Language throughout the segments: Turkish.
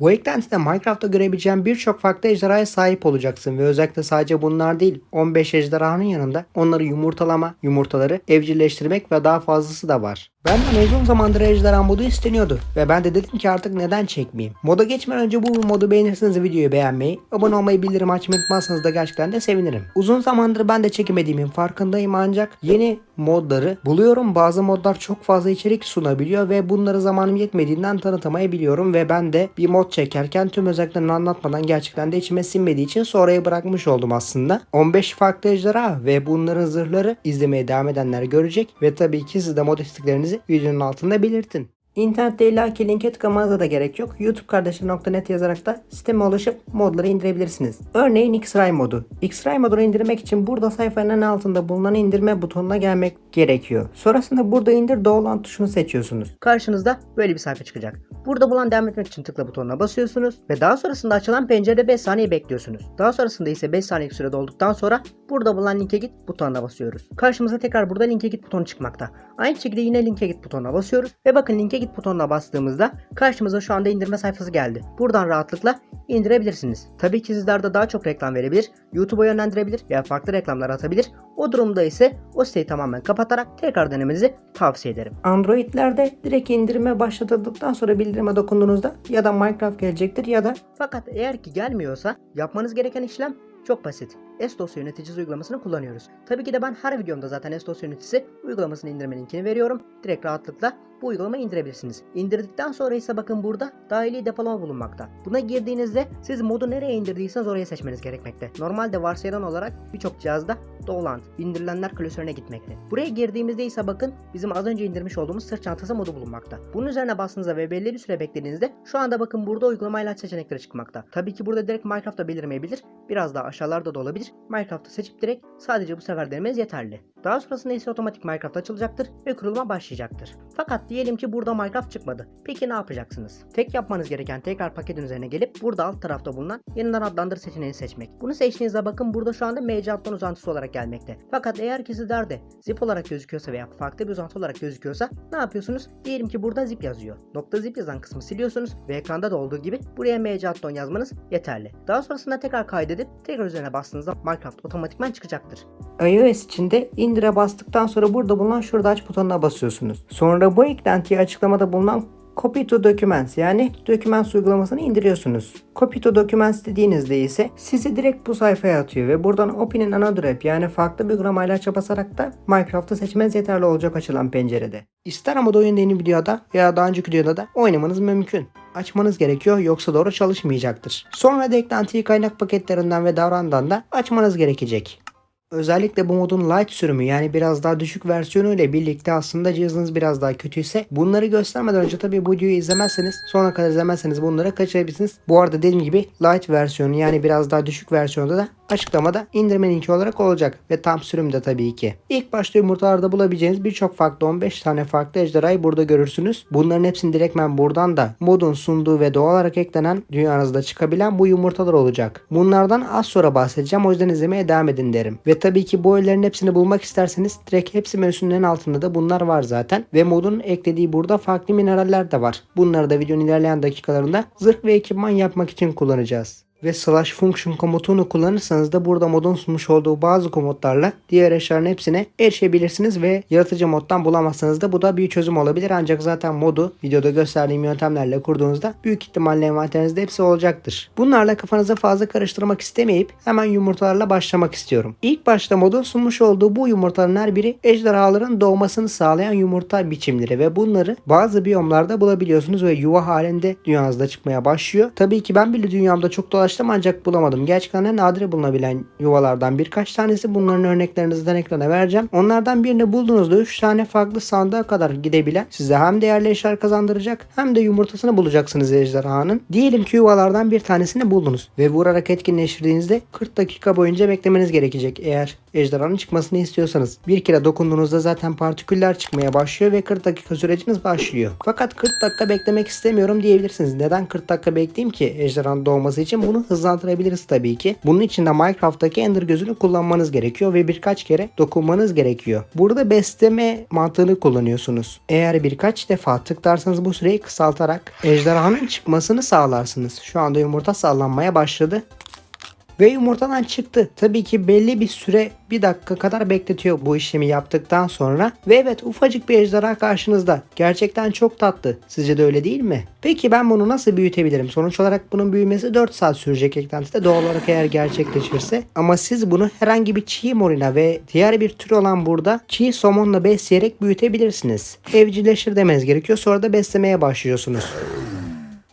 Bu eklentide Minecraft'ta görebileceğin birçok farklı ejderhaya sahip olacaksın ve özellikle sadece bunlar değil 15 ejderhanın yanında onları yumurtalama, yumurtaları evcilleştirmek ve daha fazlası da var. Benden uzun zamandır ejderha modu isteniyordu ve ben de dedim ki artık neden çekmeyeyim. Moda geçmeden önce bu modu beğenirseniz videoyu beğenmeyi, abone olmayı, bildirim açmayı unutmazsanız da gerçekten de sevinirim. Uzun zamandır ben de çekemediğimin farkındayım ancak yeni modları buluyorum. Bazı modlar çok fazla içerik sunabiliyor ve bunları zamanım yetmediğinden tanıtamayabiliyorum ve ben de bir mod çekerken tüm özelliklerini anlatmadan gerçekten de içime sinmediği için sonraya bırakmış oldum aslında. 15 farklı ejderha ve bunların zırhları izlemeye devam edenler görecek ve tabii ki siz de mod isteklerinizi videonun altında belirtin. İnternette illaki linke tıklamanıza da gerek yok. youtubekardeşler.net yazarak da siteme ulaşıp modları indirebilirsiniz. Örneğin X-Ray modu. X-Ray modunu indirmek için burada sayfanın en altında bulunan indirme butonuna gelmek gerekiyor. Sonrasında burada indir doğulan tuşunu seçiyorsunuz. Karşınızda böyle bir sayfa çıkacak. Burada bulan devam etmek için tıkla butonuna basıyorsunuz ve daha sonrasında açılan pencerede 5 saniye bekliyorsunuz. Daha sonrasında ise 5 saniyelik sürede olduktan sonra burada bulunan linke git butonuna basıyoruz. Karşımıza tekrar burada linke git butonu çıkmakta. Aynı şekilde yine linke git butonuna basıyoruz ve bakın linke git butonuna bastığımızda karşımıza şu anda indirme sayfası geldi. Buradan rahatlıkla indirebilirsiniz. Tabii ki sizlerde daha çok reklam verebilir, YouTube'a yönlendirebilir veya farklı reklamlar atabilir. O durumda ise o siteyi tamamen kapatarak tekrar denemenizi tavsiye ederim. Android'lerde direkt indirime başlatıldıktan sonra bildirime dokunduğunuzda ya da Minecraft gelecektir ya da fakat eğer ki gelmiyorsa yapmanız gereken işlem çok basit. S-Dosya yöneticisi uygulamasını kullanıyoruz. Tabii ki de ben her videomda zaten S-Dosya yöneticisi uygulamasını indirme linkini veriyorum. Direkt rahatlıkla bu uygulamayı indirebilirsiniz. İndirdikten sonra ise bakın burada dahili depolama bulunmakta. Buna girdiğinizde siz modu nereye indirdiyseniz oraya seçmeniz gerekmekte. Normalde varsayılan olarak birçok cihazda Dolant, indirilenler klasörüne gitmekte. Buraya girdiğimizde ise bakın bizim az önce indirmiş olduğumuz sırt çantası modu bulunmakta. Bunun üzerine bastığınızda ve belli bir süre beklediğinizde şu anda bakın burada uygulamayla seçenekleri çıkmakta. Tabii ki burada direkt Minecraft'ta belirmeyebilir. Biraz daha aşağılarda da olabilir. Minecraft'ı seçip direkt sadece bu sefer denemeniz yeterli. Daha sonrasında ise otomatik Minecraft açılacaktır ve kuruluma başlayacaktır. Fakat diyelim ki burada Minecraft çıkmadı. Peki ne yapacaksınız? Tek yapmanız gereken tekrar paketin üzerine gelip burada alt tarafta bulunan yeniden adlandır seçeneğini seçmek. Bunu seçtiğinizde bakın burada şu anda MC uzantısı olarak gelmekte. Fakat eğer ki sizlerde zip olarak gözüküyorsa veya farklı bir uzantı olarak gözüküyorsa ne yapıyorsunuz? Diyelim ki burada zip yazıyor. Nokta zip yazan kısmı siliyorsunuz ve ekranda da olduğu gibi buraya MC yazmanız yeterli. Daha sonrasında tekrar kaydedip tekrar üzerine bastığınızda Minecraft otomatikman çıkacaktır. iOS için de indire bastıktan sonra burada bulunan şurada aç butonuna basıyorsunuz. Sonra bu eklentiyi açıklamada bulunan Copy to Documents yani Documents uygulamasını indiriyorsunuz. Copy to Documents dediğinizde ise sizi direkt bu sayfaya atıyor ve buradan Open in Another App yani farklı bir uygulamayla aça basarak da Minecraft'ı seçmeniz yeterli olacak açılan pencerede. İster ama da oyunda yeni videoda veya daha önceki videoda da oynamanız mümkün. Açmanız gerekiyor yoksa doğru çalışmayacaktır. Sonra da eklentiyi kaynak paketlerinden ve davrandan da açmanız gerekecek. Özellikle bu modun light sürümü yani biraz daha düşük versiyonu ile birlikte aslında cihazınız biraz daha kötüyse bunları göstermeden önce tabii bu videoyu izlemezseniz sonra kadar izlemezseniz bunları kaçırabilirsiniz. Bu arada dediğim gibi light versiyonu yani biraz daha düşük versiyonda da açıklamada indirme linki olarak olacak ve tam sürümde tabii ki. İlk başta yumurtalarda bulabileceğiniz birçok farklı 15 tane farklı ejderhayı burada görürsünüz. Bunların hepsini direktmen buradan da modun sunduğu ve doğal olarak eklenen dünyanızda çıkabilen bu yumurtalar olacak. Bunlardan az sonra bahsedeceğim o yüzden izlemeye devam edin derim. Ve tabii ki bu öğelerin hepsini bulmak isterseniz direkt hepsi menüsünün en altında da bunlar var zaten. Ve modun eklediği burada farklı mineraller de var. Bunları da videonun ilerleyen dakikalarında zırh ve ekipman yapmak için kullanacağız ve slash function komutunu kullanırsanız da burada modun sunmuş olduğu bazı komutlarla diğer eşyaların hepsine erişebilirsiniz ve yaratıcı moddan bulamazsanız da bu da bir çözüm olabilir. Ancak zaten modu videoda gösterdiğim yöntemlerle kurduğunuzda büyük ihtimalle envanterinizde hepsi olacaktır. Bunlarla kafanızı fazla karıştırmak istemeyip hemen yumurtalarla başlamak istiyorum. İlk başta modun sunmuş olduğu bu yumurtaların her biri ejderhaların doğmasını sağlayan yumurta biçimleri ve bunları bazı biyomlarda bulabiliyorsunuz ve yuva halinde dünyanızda çıkmaya başlıyor. Tabii ki ben bile dünyamda çok dolaştım ancak bulamadım. Gerçekten de nadir bulunabilen yuvalardan birkaç tanesi. Bunların örneklerinizden ekrana vereceğim. Onlardan birini bulduğunuzda 3 tane farklı sandığa kadar gidebilen size hem değerli eşyalar kazandıracak hem de yumurtasını bulacaksınız ejderhanın. Diyelim ki yuvalardan bir tanesini buldunuz ve vurarak etkinleştirdiğinizde 40 dakika boyunca beklemeniz gerekecek eğer ejderhanın çıkmasını istiyorsanız. Bir kere dokunduğunuzda zaten partiküller çıkmaya başlıyor ve 40 dakika süreciniz başlıyor. Fakat 40 dakika beklemek istemiyorum diyebilirsiniz. Neden 40 dakika bekleyeyim ki ejderhanın doğması için? Bunun bunu hızlandırabiliriz tabii ki. Bunun için de Minecraft'taki Ender gözünü kullanmanız gerekiyor ve birkaç kere dokunmanız gerekiyor. Burada besleme mantığını kullanıyorsunuz. Eğer birkaç defa tıklarsanız bu süreyi kısaltarak ejderhanın çıkmasını sağlarsınız. Şu anda yumurta sallanmaya başladı. Ve yumurtadan çıktı. Tabii ki belli bir süre bir dakika kadar bekletiyor bu işlemi yaptıktan sonra. Ve evet ufacık bir ejderha karşınızda. Gerçekten çok tatlı. Sizce de öyle değil mi? Peki ben bunu nasıl büyütebilirim? Sonuç olarak bunun büyümesi 4 saat sürecek eklentide doğal olarak eğer gerçekleşirse. Ama siz bunu herhangi bir çiğ morina ve diğer bir tür olan burada çiğ somonla besleyerek büyütebilirsiniz. Evcilleşir demeniz gerekiyor. Sonra da beslemeye başlıyorsunuz.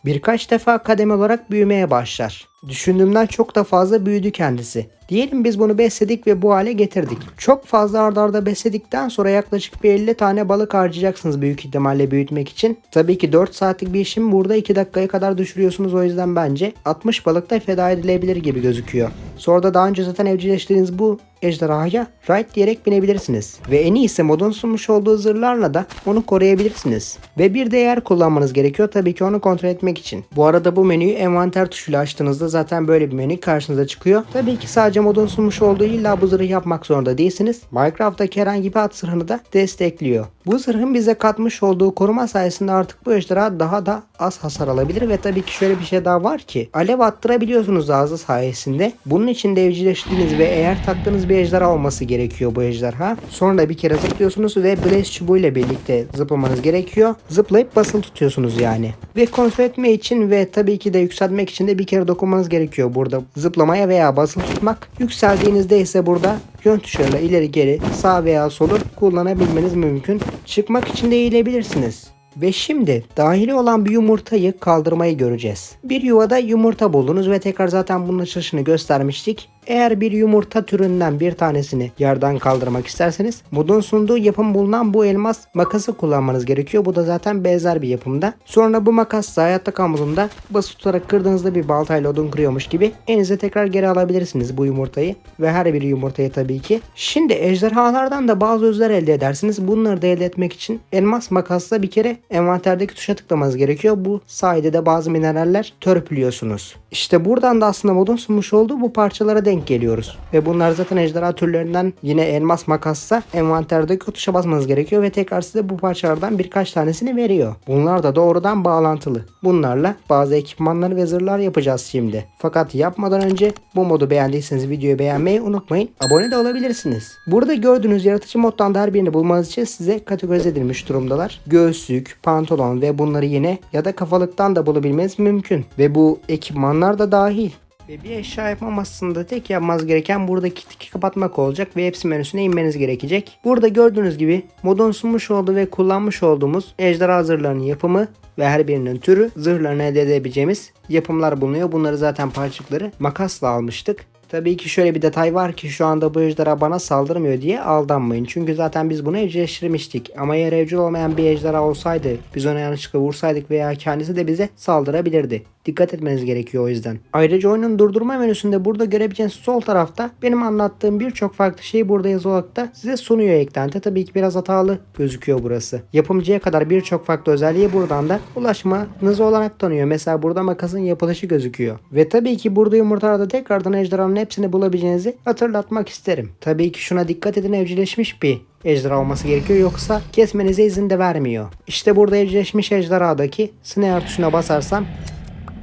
Birkaç defa kademe olarak büyümeye başlar. Düşündüğümden çok da fazla büyüdü kendisi. Diyelim biz bunu besledik ve bu hale getirdik. Çok fazla ardarda arda besledikten sonra yaklaşık bir 50 tane balık harcayacaksınız büyük ihtimalle büyütmek için. Tabii ki 4 saatlik bir işim burada 2 dakikaya kadar düşürüyorsunuz o yüzden bence 60 balık da feda edilebilir gibi gözüküyor. Sonra da daha önce zaten evcilleştirdiğiniz bu ejderhaya right diyerek binebilirsiniz. Ve en iyisi modun sunmuş olduğu zırhlarla da onu koruyabilirsiniz. Ve bir değer kullanmanız gerekiyor tabii ki onu kontrol etmek için. Bu arada bu menüyü envanter tuşuyla açtığınızda zaten böyle bir menü karşınıza çıkıyor. Tabii ki sadece modun sunmuş olduğu illa bu zırhı yapmak zorunda değilsiniz. Minecraft'taki herhangi bir at zırhını da destekliyor. Bu zırhın bize katmış olduğu koruma sayesinde artık bu ejderha daha da az hasar alabilir ve tabii ki şöyle bir şey daha var ki alev attırabiliyorsunuz ağzı sayesinde. Bunun için de evcilleştiğiniz ve eğer taktığınız bir ejderha olması gerekiyor bu ejderha. Sonra bir kere zıplıyorsunuz ve Blaze çubuğuyla birlikte zıplamanız gerekiyor. Zıplayıp basılı tutuyorsunuz yani. Ve kontrol etme için ve tabii ki de yükseltmek için de bir kere dokunmanız gerekiyor burada. Zıplamaya veya basılı tutmak. Yükseldiğinizde ise burada yön tuşlarıyla ileri geri sağ veya solu kullanabilmeniz mümkün. Çıkmak için de eğilebilirsiniz. Ve şimdi dahili olan bir yumurtayı kaldırmayı göreceğiz. Bir yuvada yumurta buldunuz ve tekrar zaten bunun açılışını göstermiştik. Eğer bir yumurta türünden bir tanesini yerden kaldırmak isterseniz modun sunduğu yapım bulunan bu elmas makası kullanmanız gerekiyor. Bu da zaten benzer bir yapımda. Sonra bu makas hayatta kalmadığında basıp tutarak kırdığınızda bir baltayla odun kırıyormuş gibi elinize tekrar geri alabilirsiniz bu yumurtayı. Ve her bir yumurtayı tabii ki. Şimdi ejderhalardan da bazı özler elde edersiniz. Bunları da elde etmek için elmas makasla bir kere envanterdeki tuşa tıklamanız gerekiyor. Bu sayede de bazı mineraller törpülüyorsunuz. İşte buradan da aslında modun sunmuş olduğu bu parçalara denk geliyoruz. Ve bunlar zaten ejderha türlerinden yine elmas makassa envanterdeki tuşa basmanız gerekiyor ve tekrar size bu parçalardan birkaç tanesini veriyor. Bunlar da doğrudan bağlantılı. Bunlarla bazı ekipmanlar ve zırhlar yapacağız şimdi. Fakat yapmadan önce bu modu beğendiyseniz videoyu beğenmeyi unutmayın. Abone de olabilirsiniz. Burada gördüğünüz yaratıcı moddan da her birini bulmanız için size kategorize edilmiş durumdalar. Göğüslük, pantolon ve bunları yine ya da kafalıktan da bulabilmeniz mümkün. Ve bu ekipmanlar da dahil. Ve bir eşya yapmam aslında tek yapmanız gereken buradaki tiki kapatmak olacak ve hepsi menüsüne inmeniz gerekecek. Burada gördüğünüz gibi modun sunmuş olduğu ve kullanmış olduğumuz ejderha zırhlarının yapımı ve her birinin türü zırhlarını elde edebileceğimiz yapımlar bulunuyor. Bunları zaten parçacıkları makasla almıştık. Tabii ki şöyle bir detay var ki şu anda bu ejderha bana saldırmıyor diye aldanmayın. Çünkü zaten biz bunu evcilleştirmiştik. Ama eğer evcil olmayan bir ejderha olsaydı biz ona yanlışlıkla vursaydık veya kendisi de bize saldırabilirdi. Dikkat etmeniz gerekiyor o yüzden. Ayrıca oyunun durdurma menüsünde burada görebileceğiniz sol tarafta benim anlattığım birçok farklı şeyi burada yazı olarak da size sunuyor eklenti. Tabii ki biraz hatalı gözüküyor burası. Yapımcıya kadar birçok farklı özelliği buradan da ulaşmanız olarak tanıyor. Mesela burada makasın yapılışı gözüküyor. Ve tabii ki burada yumurtalarda tekrardan ejderhanın hepsini bulabileceğinizi hatırlatmak isterim. Tabii ki şuna dikkat edin evcilleşmiş bir ejderha olması gerekiyor yoksa kesmenize izin de vermiyor. İşte burada evcilleşmiş ejderhadaki snare tuşuna basarsam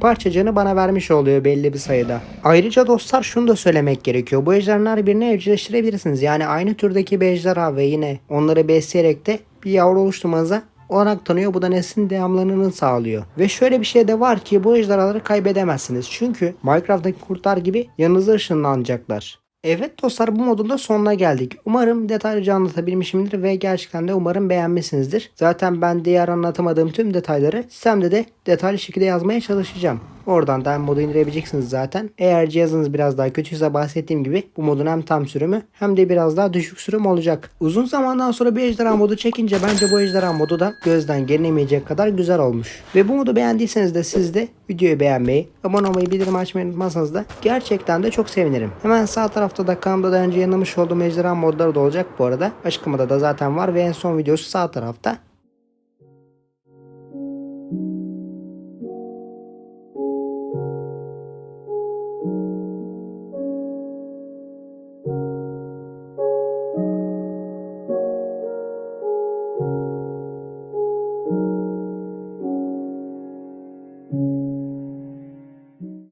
parçacığını bana vermiş oluyor belli bir sayıda. Ayrıca dostlar şunu da söylemek gerekiyor. Bu ejderhaları birine evcilleştirebilirsiniz. Yani aynı türdeki bir ejderha ve yine onları besleyerek de bir yavru oluşturmanıza olanak tanıyor. Bu da neslin devamlılığını sağlıyor. Ve şöyle bir şey de var ki bu ejderhaları kaybedemezsiniz. Çünkü Minecraft'taki kurtlar gibi yanınıza ışınlanacaklar. Evet dostlar bu modun da sonuna geldik. Umarım detaylıca anlatabilmişimdir ve gerçekten de umarım beğenmişsinizdir. Zaten ben diğer anlatamadığım tüm detayları sistemde de detaylı şekilde yazmaya çalışacağım. Oradan da modu indirebileceksiniz zaten. Eğer cihazınız biraz daha kötüyse bahsettiğim gibi bu modun hem tam sürümü hem de biraz daha düşük sürüm olacak. Uzun zamandan sonra bir ejderha modu çekince bence bu ejderha modu da gözden gelinemeyecek kadar güzel olmuş. Ve bu modu beğendiyseniz de siz de videoyu beğenmeyi, abone olmayı, bildirim açmayı unutmazsanız da gerçekten de çok sevinirim. Hemen sağ tarafta da kanalımda daha önce yanılmış olduğum ejderha modları da olacak bu arada. Açıklamada da zaten var ve en son videosu sağ tarafta.